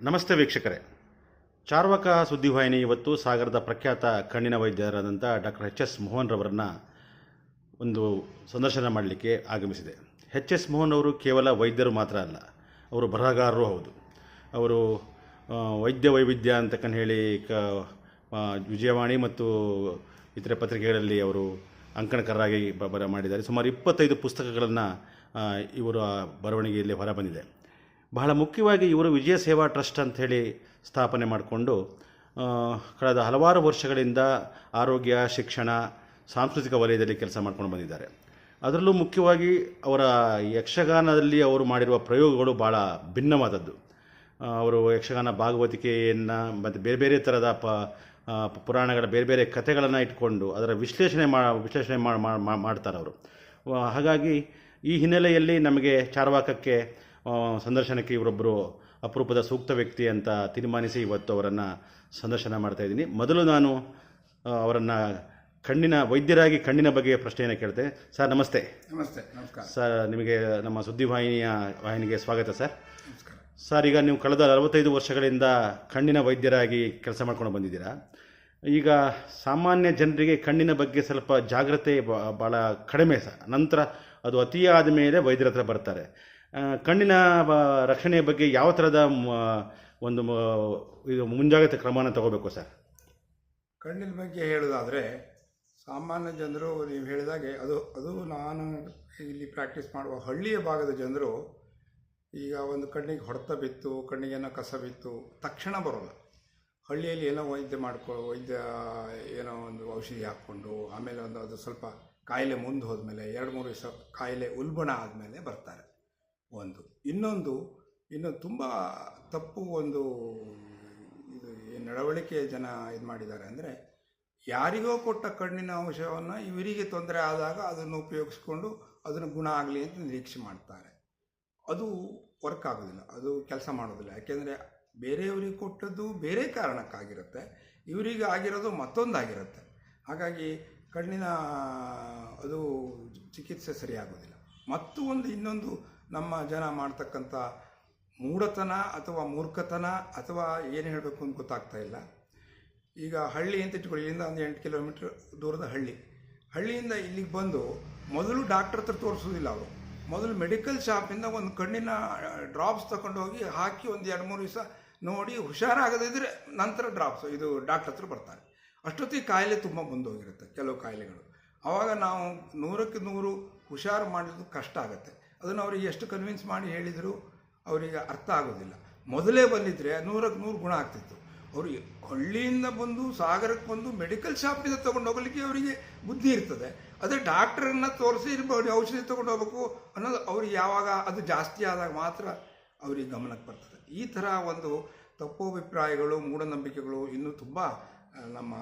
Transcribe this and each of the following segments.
ನಮಸ್ತೆ ವೀಕ್ಷಕರೇ. ಚಾರ್ವಕ ಸುದ್ದಿವಾಹಿನಿ ಇವತ್ತು ಸಾಗರದ ಪ್ರಖ್ಯಾತ ಕಣ್ಣಿನ ವೈದ್ಯರಾದಂಥ ಡಾಕ್ಟರ್ ಎಚ್. ಎಸ್. ಮೋಹನ್ ರವರನ್ನ ಒಂದು ಸಂದರ್ಶನ ಮಾಡಲಿಕ್ಕೆ ಆಗಮಿಸಿದೆ. ಎಚ್. ಎಸ್. ಮೋಹನ್ ಅವರು ಕೇವಲ ವೈದ್ಯರು ಮಾತ್ರ ಅಲ್ಲ, ಅವರು ಬರಹಗಾರರು ಹೌದು. ಅವರು ವೈದ್ಯ ವೈವಿಧ್ಯ ಅಂತಕಂಡು ಹೇಳಿ ಕ ವಿಜಯವಾಣಿ ಮತ್ತು ಇತರೆ ಪತ್ರಿಕೆಗಳಲ್ಲಿ ಅವರು ಅಂಕಣಕರಾಗಿ ಬರ ಮಾಡಿದ್ದಾರೆ. ಸುಮಾರು ಇಪ್ಪತ್ತೈದು ಪುಸ್ತಕಗಳನ್ನು ಇವರ ಬರವಣಿಗೆಯಲ್ಲಿ ಹೊರಬಂದಿದೆ. ಬಹಳ ಮುಖ್ಯವಾಗಿ ಇವರು ವಿಜಯ ಸೇವಾ ಟ್ರಸ್ಟ್ ಅಂಥೇಳಿ ಸ್ಥಾಪನೆ ಮಾಡಿಕೊಂಡು ಕಳೆದ ಹಲವಾರು ವರ್ಷಗಳಿಂದ ಆರೋಗ್ಯ, ಶಿಕ್ಷಣ, ಸಾಂಸ್ಕೃತಿಕ ವಲಯದಲ್ಲಿ ಕೆಲಸ ಮಾಡ್ಕೊಂಡು ಬಂದಿದ್ದಾರೆ. ಅದರಲ್ಲೂ ಮುಖ್ಯವಾಗಿ ಅವರ ಯಕ್ಷಗಾನದಲ್ಲಿ ಅವರು ಮಾಡಿರುವ ಪ್ರಯೋಗಗಳು ಭಾಳ ಭಿನ್ನವಾದದ್ದು. ಅವರು ಯಕ್ಷಗಾನ ಭಾಗವತಿಕೆಯನ್ನು ಮತ್ತು ಬೇರೆ ಬೇರೆ ಥರದ ಪ ಪುರಾಣಗಳ ಬೇರೆ ಬೇರೆ ಕಥೆಗಳನ್ನು ಇಟ್ಕೊಂಡು ಅದರ ವಿಶ್ಲೇಷಣೆ ಮಾ, ವಿಶ್ಲೇಷಣೆ ಮಾಡ್ತಾರೆ ಅವರು ಹಾಗಾಗಿ ಈ ಹಿನ್ನೆಲೆಯಲ್ಲಿ ನಮಗೆ ಚಾರ್ವಾಕಕ್ಕೆ ಸಂದರ್ಶನಕ್ಕೆ ಇವರೊಬ್ಬರು ಅಪರೂಪದ ಸೂಕ್ತ ವ್ಯಕ್ತಿ ಅಂತ ತೀರ್ಮಾನಿಸಿ ಇವತ್ತು ಅವರನ್ನು ಸಂದರ್ಶನ ಮಾಡ್ತಾ ಇದ್ದೀನಿ. ಮೊದಲು ನಾನು ಅವರನ್ನು ಕಣ್ಣಿನ ವೈದ್ಯರಾಗಿ ಕಣ್ಣಿನ ಬಗ್ಗೆ ಪ್ರಶ್ನೆಯನ್ನು ಕೇಳ್ತೆ. ಸರ್ ನಮಸ್ತೆ. ನಮಸ್ತೆ ನಮಸ್ಕಾರ. ಸರ್ ನಿಮಗೆ ನಮ್ಮ ಸುದ್ದಿವಾಹಿನಿಯ ವಾಹಿನಿಗೆ ಸ್ವಾಗತ ಸರ್. ಸರ್ ಈಗ ನೀವು ಕಳೆದ ನಲವತ್ತೈದು ವರ್ಷಗಳಿಂದ ಕಣ್ಣಿನ ವೈದ್ಯರಾಗಿ ಕೆಲಸ ಮಾಡ್ಕೊಂಡು ಬಂದಿದ್ದೀರಾ. ಈಗ ಸಾಮಾನ್ಯ ಜನರಿಗೆ ಕಣ್ಣಿನ ಬಗ್ಗೆ ಸ್ವಲ್ಪ ಜಾಗ್ರತೆ ಬಹಳ ಭಾಳ ಕಡಿಮೆ ಸರ್. ನಂತರ ಅದು ಅತಿಯಾದ ಮೇಲೆ ವೈದ್ಯರ ಹತ್ರ ಬರ್ತಾರೆ. ಕಣ್ಣಿನ ಬ- ರಕ್ಷಣೆಯ ಬಗ್ಗೆ ಯಾವ ಥರದ ಒಂದು ಇದು ಮುಂಜಾಗ್ರತೆ ಕ್ರಮನ ತಗೋಬೇಕು ಸರ್? ಕಣ್ಣಿನ ಬಗ್ಗೆ ಹೇಳೋದಾದರೆ, ಸಾಮಾನ್ಯ ಜನರು ನೀವು ಹೇಳಿದಾಗೆ, ಅದು ಅದು ನಾನು ಇಲ್ಲಿ ಪ್ರಾಕ್ಟೀಸ್ ಮಾಡುವ ಹಳ್ಳಿಯ ಭಾಗದ ಜನರು ಈಗ ಒಂದು ಕಣ್ಣಿಗೆ ಹೊಡೆತ ಬಿತ್ತು ಕಣ್ಣಿಗೇನೋ ಕಸ ಬಿತ್ತು, ತಕ್ಷಣ ಬರೋಲ್ಲ. ಹಳ್ಳಿಯಲ್ಲಿ ಏನೋ ವೈದ್ಯ ಮಾಡ್ಕೊ, ವೈದ್ಯ, ಏನೋ ಒಂದು ಔಷಧಿ ಹಾಕ್ಕೊಂಡು, ಆಮೇಲೆ ಒಂದು, ಅದು ಸ್ವಲ್ಪ ಕಾಯಿಲೆ ಮುಂದೆ ಹೋದ್ಮೇಲೆ, ಎರಡು, ಮೂರು ದಿವಸ ಕಾಯಿಲೆ ಉಲ್ಬಣ ಆದಮೇಲೆ ಬರ್ತಾರೆ. ಒಂದು. ಇನ್ನೊಂದು, ಇನ್ನು ತುಂಬ ತಪ್ಪು ಒಂದು, ಇದು ನಡವಳಿಕೆ ಜನ ಇದು ಮಾಡಿದ್ದಾರೆ. ಅಂದರೆ, ಯಾರಿಗೋ ಕೊಟ್ಟ ಕಣ್ಣಿನ ಅಂಶವನ್ನು ಇವರಿಗೆ ತೊಂದರೆ ಆದಾಗ ಅದನ್ನು ಉಪಯೋಗಿಸ್ಕೊಂಡು ಅದನ್ನು ಗುಣ ಆಗಲಿ ಅಂತ ನಿರೀಕ್ಷೆ ಮಾಡ್ತಾರೆ. ಅದು ವರ್ಕ್ ಆಗೋದಿಲ್ಲ. ಅದು ಕೆಲಸ ಮಾಡೋದಿಲ್ಲ. ಯಾಕೆಂದರೆ, ಬೇರೆಯವರಿಗೆ ಕೊಟ್ಟದ್ದು ಬೇರೆ ಕಾರಣಕ್ಕಾಗಿರುತ್ತೆ. ಇವರಿಗೆ ಆಗಿರೋದು ಮತ್ತೊಂದಾಗಿರುತ್ತೆ. ಹಾಗಾಗಿ, ಕಣ್ಣಿನ, ಅದು ಚಿಕಿತ್ಸೆ ಸರಿಯಾಗೋದಿಲ್ಲ. ಮತ್ತು ಒಂದು ಇನ್ನೊಂದು ನಮ್ಮ ಜನ ಮಾಡ್ತಕ್ಕಂಥ ಮೂಢತನ ಅಥವಾ ಮೂರ್ಖತನ ಅಥವಾ ಏನು ಹೇಳಬೇಕು ಅಂತ ಗೊತ್ತಾಗ್ತಾ ಇಲ್ಲ. ಈಗ ಹಳ್ಳಿ ಅಂತ ಇಟ್ಕೊಳ್ಳಿ, ಇಲ್ಲಿಂದ ಒಂದು ಎಂಟು ಕಿಲೋಮೀಟ್ರ್ ದೂರದ ಹಳ್ಳಿ. ಹಳ್ಳಿಯಿಂದ ಇಲ್ಲಿಗೆ ಬಂದು ಮೊದಲು ಡಾಕ್ಟ್ರ್ ಹತ್ರ ತೋರಿಸೋದಿಲ್ಲ ಅವರು. ಮೊದಲು ಮೆಡಿಕಲ್ ಶಾಪಿಂದ ಒಂದು ಕಣ್ಣಿನ ಡ್ರಾಪ್ಸ್ ತಗೊಂಡು ಹೋಗಿ ಹಾಕಿ ಒಂದು ಎರಡು ಮೂರು ದಿವಸ ನೋಡಿ ಹುಷಾರಾಗದಿದ್ದರೆ ನಂತರ ಡ್ರಾಪ್ಸ್ ಇದು ಡಾಕ್ಟ್ರ್ ಹತ್ರ ಬರ್ತಾರೆ. ಅಷ್ಟೊತ್ತಿಗೆ ಕಾಯಿಲೆ ತುಂಬ ಮುಂದೋಗಿರುತ್ತೆ, ಕೆಲವು ಕಾಯಿಲೆಗಳು. ಆವಾಗ ನಾವು ನೂರಕ್ಕೆ ನೂರು ಹುಷಾರು ಮಾಡೋದು ಕಷ್ಟ ಆಗುತ್ತೆ. ಅದನ್ನು ಅವರಿಗೆ ಎಷ್ಟು ಕನ್ವಿನ್ಸ್ ಮಾಡಿ ಹೇಳಿದರೂ ಅವರಿಗೆ ಅರ್ಥ ಆಗೋದಿಲ್ಲ. ಮೊದಲೇ ಬಂದಿದ್ದರೆ ನೂರಕ್ಕೆ ನೂರು ಗುಣ ಆಗ್ತಿತ್ತು. ಅವರು ಹಳ್ಳಿಯಿಂದ ಬಂದು, ಸಾಗರಕ್ಕೆ ಬಂದು ಮೆಡಿಕಲ್ ಶಾಪಿಂದ ತೊಗೊಂಡು ಹೋಗಲಿಕ್ಕೆ ಅವರಿಗೆ ಬುದ್ಧಿ ಇರ್ತದೆ. ಅದೇ ಡಾಕ್ಟ್ರನ್ನ ತೋರಿಸಿ ಇರ್ಬೋದು ಔಷಧಿ ತೊಗೊಂಡು ಹೋಗ್ಬೇಕು ಅನ್ನೋದು ಅವ್ರಿಗೆ ಯಾವಾಗ ಅದು ಜಾಸ್ತಿ ಆದಾಗ ಮಾತ್ರ ಅವ್ರಿಗೆ ಗಮನಕ್ಕೆ ಬರ್ತದೆ. ಈ ಥರ ಒಂದು ತಪ್ಪು ಅಭಿಪ್ರಾಯಗಳು, ಮೂಢನಂಬಿಕೆಗಳು ಇನ್ನೂ ತುಂಬ ನಮ್ಮ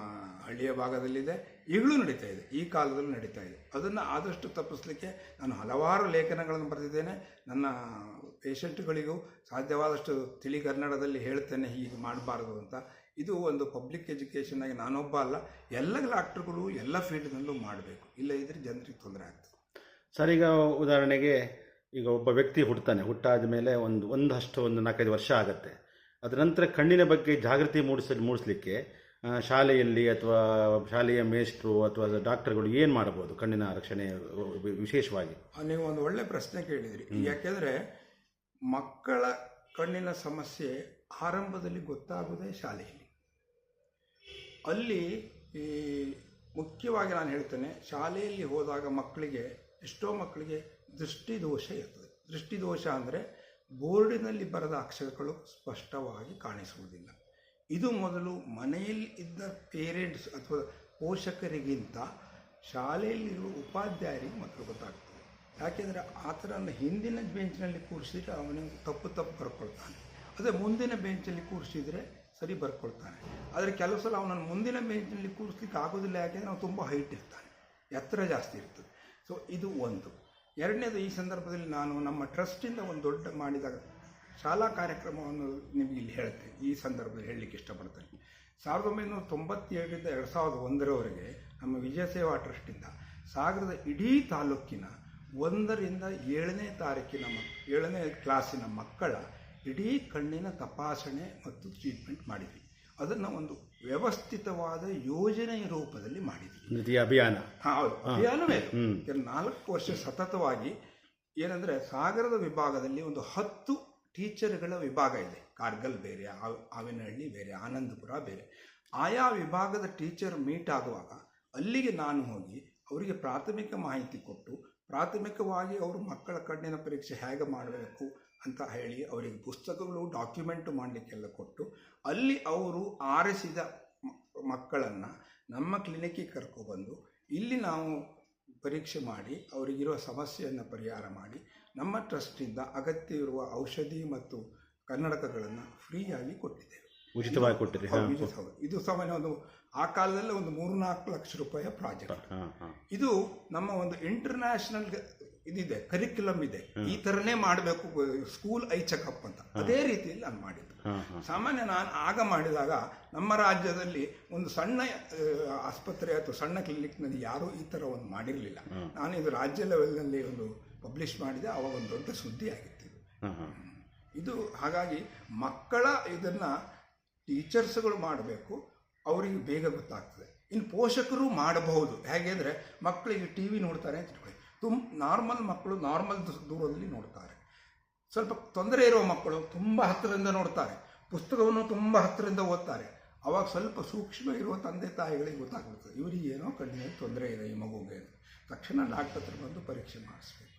ಹಳ್ಳಿಯ ಭಾಗದಲ್ಲಿದೆ. ಈಗಲೂ ನಡೀತಾ ಇದೆ. ಈ ಕಾಲದಲ್ಲೂ ನಡೀತಾ ಇದೆ. ಅದನ್ನು ಆದಷ್ಟು ತಪ್ಪಿಸಲಿಕ್ಕೆ ನಾನು ಹಲವಾರು ಲೇಖನಗಳನ್ನು ಬರೆದಿದ್ದೇನೆ. ನನ್ನ ಪೇಷಂಟ್ಗಳಿಗೂ ಸಾಧ್ಯವಾದಷ್ಟು ತಿಳಿ ಕನ್ನಡದಲ್ಲಿ ಹೇಳ್ತೇನೆ, ಹೀಗೆ ಮಾಡಬಾರ್ದು ಅಂತ. ಇದು ಒಂದು ಪಬ್ಲಿಕ್ ಎಜುಕೇಷನ್ ಆಗಿ ನಾನೊಬ್ಬ ಅಲ್ಲ. ಎಲ್ಲ ಡಾಕ್ಟ್ರುಗಳು ಎಲ್ಲ ಫೀಲ್ಡ್ನಲ್ಲೂ ಮಾಡಬೇಕು. ಇಲ್ಲ ಇದ್ರೆ ಜನರಿಗೆ ತೊಂದರೆ ಆಗ್ತದೆ. ಸರ್, ಈಗ ಉದಾಹರಣೆಗೆ ಈಗ ಒಬ್ಬ ವ್ಯಕ್ತಿ ಹುಟ್ಟುತ್ತಾನೆ ಹುಟ್ಟಾದ ಮೇಲೆ ಒಂದು, ಒಂದಷ್ಟು ಒಂದು ನಾಲ್ಕೈದು ವರ್ಷ ಆಗುತ್ತೆ. ಅದರ ನಂತರ ಕಣ್ಣಿನ ಬಗ್ಗೆ ಜಾಗೃತಿ ಮೂಡಿಸ, ಮೂಡಿಸ್ಲಿಕ್ಕೆ ಶಾಲೆಯಲ್ಲಿ ಅಥವಾ ಶಾಲೆಯ ಮೇಷ್ಟ್ರು ಅಥವಾ ಡಾಕ್ಟರ್ಗಳು ಏನು ಮಾಡಬಹುದು ಕಣ್ಣಿನ ರಕ್ಷಣೆ ವಿಶೇಷವಾಗಿ? ನೀವು ಒಂದು ಒಳ್ಳೆ ಪ್ರಶ್ನೆ ಕೇಳಿದ್ರಿ. ಯಾಕೆಂದರೆ ಮಕ್ಕಳ ಕಣ್ಣಿನ ಸಮಸ್ಯೆ ಆರಂಭದಲ್ಲಿ ಗೊತ್ತಾಗೋದೇ ಶಾಲೆಯಲ್ಲಿ ಅಲ್ಲಿ ಈ ಮುಖ್ಯವಾಗಿ ನಾನು ಹೇಳ್ತೇನೆ ಶಾಲೆಯಲ್ಲಿ ಹೋದಾಗ ಮಕ್ಕಳಿಗೆ ಎಷ್ಟೋ ಮಕ್ಕಳಿಗೆ ದೃಷ್ಟಿದೋಷ ಇರ್ತದೆ. ದೃಷ್ಟಿದೋಷ ಅಂದರೆ ಬೋರ್ಡಿನಲ್ಲಿ ಬರೆದ ಅಕ್ಷರಗಳು ಸ್ಪಷ್ಟವಾಗಿ ಕಾಣಿಸುವುದಿಲ್ಲ. ಇದು ಮೊದಲು ಮನೆಯಲ್ಲಿ ಇದ್ದ ಪೇರೆಂಟ್ಸ್ ಅಥವಾ ಪೋಷಕರಿಗಿಂತ ಶಾಲೆಯಲ್ಲಿರುವ ಉಪಾಧ್ಯಾಯರಿಗೆ ಮಕ್ಕಳು ಗೊತ್ತಾಗ್ತದೆ. ಯಾಕೆಂದರೆ ಆ ಥರ ಹಿಂದಿನ ಬೆಂಚ್ನಲ್ಲಿ ಕೂರಿಸಿದ್ರೆ ಅವನಿಗೆ ತಪ್ಪು ತಪ್ಪು ಬರ್ಕೊಳ್ತಾನೆ. ಅದೇ ಮುಂದಿನ ಬೆಂಚಲ್ಲಿ ಕೂರಿಸಿದರೆ ಸರಿ ಬರ್ಕೊಳ್ತಾನೆ. ಆದರೆ ಕೆಲವು ಸಲ ಅವನನ್ನು ಮುಂದಿನ ಬೆಂಚ್ನಲ್ಲಿ ಕೂರಿಸ್ಲಿಕ್ಕೆ ಆಗೋದಿಲ್ಲ, ಯಾಕೆಂದರೆ ಅವನು ತುಂಬ ಹೈಟ್ ಇರ್ತಾನೆ. ಎತ್ತರ ಜಾಸ್ತಿ ಇರ್ತದೆ. ಸೊ ಇದು ಒಂದು. ಎರಡನೇದು ಈ ಸಂದರ್ಭದಲ್ಲಿ ನಾನು ನಮ್ಮ ಟ್ರಸ್ಟಿಂದ ಒಂದು ದೊಡ್ಡ ಮಾಡಿದ ಶಾಲಾ ಕಾರ್ಯಕ್ರಮವನ್ನು ನಿಮಗೆ ಇಲ್ಲಿ ಹೇಳ್ತೇನೆ ಈ ಸಂದರ್ಭದಲ್ಲಿ ಹೇಳಲಿಕ್ಕೆ ಇಷ್ಟಪಡ್ತೇನೆ. ಸಾವಿರದ ಒಂಬೈನೂರ ತೊಂಬತ್ತೇಳರಿಂದ ಎರಡು ಸಾವಿರದ ಒಂದರವರೆಗೆ ನಮ್ಮ ವಿಜಯ ಸೇವಾ ಟ್ರಸ್ಟಿಂದ ಸಾಗರದ ಇಡೀ ತಾಲೂಕಿನ ಒಂದರಿಂದ ಏಳನೇ ತಾರೀಕಿನ ಮಕ್ ಏಳನೇ ಕ್ಲಾಸಿನ ಮಕ್ಕಳ ಇಡೀ ಕಣ್ಣಿನ ತಪಾಸಣೆ ಮತ್ತು ಟ್ರೀಟ್ಮೆಂಟ್ ಮಾಡಿದ್ವಿ. ಅದನ್ನು ಒಂದು ವ್ಯವಸ್ಥಿತವಾದ ಯೋಜನೆಯ ರೂಪದಲ್ಲಿ ಮಾಡಿದ್ವಿ. ಅಭಿಯಾನ? ಹೌದು. ಅಭಿಯಾನವೇ ನಾಲ್ಕು ವರ್ಷ ಸತತವಾಗಿ ಏನಂದರೆ ಸಾಗರದ ವಿಭಾಗದಲ್ಲಿ ಒಂದು ಹತ್ತು ಟೀಚರ್ಗಳ ವಿಭಾಗ ಇದೆ. ಕಾರ್ಗಲ್ ಬೇರೆ ಆವ್- ಆವಿನಹಳ್ಳಿ ಬೇರೆ, ಆನಂದಪುರ ಬೇರೆ. ಆಯಾ ವಿಭಾಗದ ಟೀಚರ್ ಮೀಟ್ ಆಗುವಾಗ ಅಲ್ಲಿಗೆ ನಾನು ಹೋಗಿ ಅವರಿಗೆ ಪ್ರಾಥಮಿಕ ಮಾಹಿತಿ ಕೊಟ್ಟು ಪ್ರಾಥಮಿಕವಾಗಿ ಅವರು ಮಕ್ಕಳ ಕಣ್ಣಿನ ಪರೀಕ್ಷೆ ಹೇಗೆ ಮಾಡಬೇಕು ಅಂತ ಹೇಳಿ ಅವರಿಗೆ ಪುಸ್ತಕಗಳು, ಡಾಕ್ಯುಮೆಂಟ್ ಮಾಡಲಿಕ್ಕೆಲ್ಲ ಕೊಟ್ಟು ಅಲ್ಲಿ ಅವರು ಆರಿಸಿದ ಮಕ್ಕಳನ್ನು ನಮ್ಮ ಕ್ಲಿನಿಕ್ಕಿಗೆ ಕರ್ಕೊಬಂದು ಇಲ್ಲಿ ನಾವು ಪರೀಕ್ಷೆ ಮಾಡಿ ಅವರಿಗಿರುವ ಸಮಸ್ಯೆಯನ್ನು ಪರಿಹಾರ ಮಾಡಿ ನಮ್ಮ ಟ್ರಸ್ಟಿಂದ ಅಗತ್ಯ ಇರುವ ಔಷಧಿ ಮತ್ತು ಕನ್ನಡಕಗಳನ್ನು ಫ್ರೀಯಾಗಿ ಕೊಟ್ಟಿದ್ದೇವೆ. ಉಚಿತವಾಗಿ ಕೊಟ್ಟಿದೆ ಇದು ಸಾಮಾನ್ಯ ಒಂದು ಆ ಕಾಲದಲ್ಲಿ ಒಂದು ಮೂರು ನಾಲ್ಕು ಲಕ್ಷ ರೂಪಾಯಿಯ ಪ್ರಾಜೆಕ್ಟ್. ಇದು ನಮ್ಮ ಒಂದು ಇಂಟರ್ನ್ಯಾಷನಲ್ ಇದಿದೆ ಕರಿಕ್ಯುಲಮ್ ಇದೆ. ಈ ತರನೇ ಮಾಡಬೇಕು ಸ್ಕೂಲ್ ಐ ಚೆಕಪ್ ಅಂತ. ಅದೇ ರೀತಿಯಲ್ಲಿ ನಾನು ಮಾಡಿದ್ದು. ಸಾಮಾನ್ಯ ನಾನು ಆಗ ಮಾಡಿದಾಗ ನಮ್ಮ ರಾಜ್ಯದಲ್ಲಿ ಒಂದು ಸಣ್ಣ ಆಸ್ಪತ್ರೆ ಅಥವಾ ಸಣ್ಣ ಕ್ಲಿನಿಕ್ನಲ್ಲಿ ಯಾರೂ ಈ ಥರ ಒಂದು ಮಾಡಿರಲಿಲ್ಲ. ನಾನು ಇದು ರಾಜ್ಯ ಲೆವೆಲ್ನಲ್ಲಿ ಒಂದು ಪಬ್ಲಿಷ್ ಮಾಡಿದೆ ಅವಾಗ ಒಂದು ದೊಡ್ಡ ಸುದ್ದಿ ಆಗಿತ್ತು ಇದು. ಹಾಗಾಗಿ ಮಕ್ಕಳ ಇದನ್ನು ಟೀಚರ್ಸ್ಗಳು ಮಾಡಬೇಕು ಅವರಿಗೆ ಬೇಗ ಗೊತ್ತಾಗ್ತದೆ. ಇನ್ನು ಪೋಷಕರು ಮಾಡಬಹುದು. ಹೇಗೆ ಅಂದರೆ ಮಕ್ಕಳಿಗೆ ಟಿ ವಿ ನೋಡ್ತಾರೆ ಅಂತ ತುಂಬ ನಾರ್ಮಲ್ ಮಕ್ಕಳು ನಾರ್ಮಲ್ ದೂರದಲ್ಲಿ ನೋಡ್ತಾರೆ. ಸ್ವಲ್ಪ ತೊಂದರೆ ಇರುವ ಮಕ್ಕಳು ತುಂಬ ಹತ್ತಿರದಿಂದ ನೋಡ್ತಾರೆ. ಪುಸ್ತಕವನ್ನು ತುಂಬ ಹತ್ತಿರದಿಂದ ಓದ್ತಾರೆ. ಅವಾಗ ಸ್ವಲ್ಪ ಸೂಕ್ಷ್ಮ ಇರುವ ತಂದೆ ತಾಯಿಗಳಿಗೆ ಗೊತ್ತಾಗ್ಬಿಡ್ತದೆ. ಇವರಿಗೆ ಏನೋ ಕಣ್ಣಿನಲ್ಲಿ ತೊಂದರೆ ಇದೆ ಈ ಮಗುಗೆ ತಕ್ಷಣ ಡಾಕ್ಟರ್ ಹತ್ರ ಬಂದು ಪರೀಕ್ಷೆ ಮಾಡಿಸ್ಬೇಕು.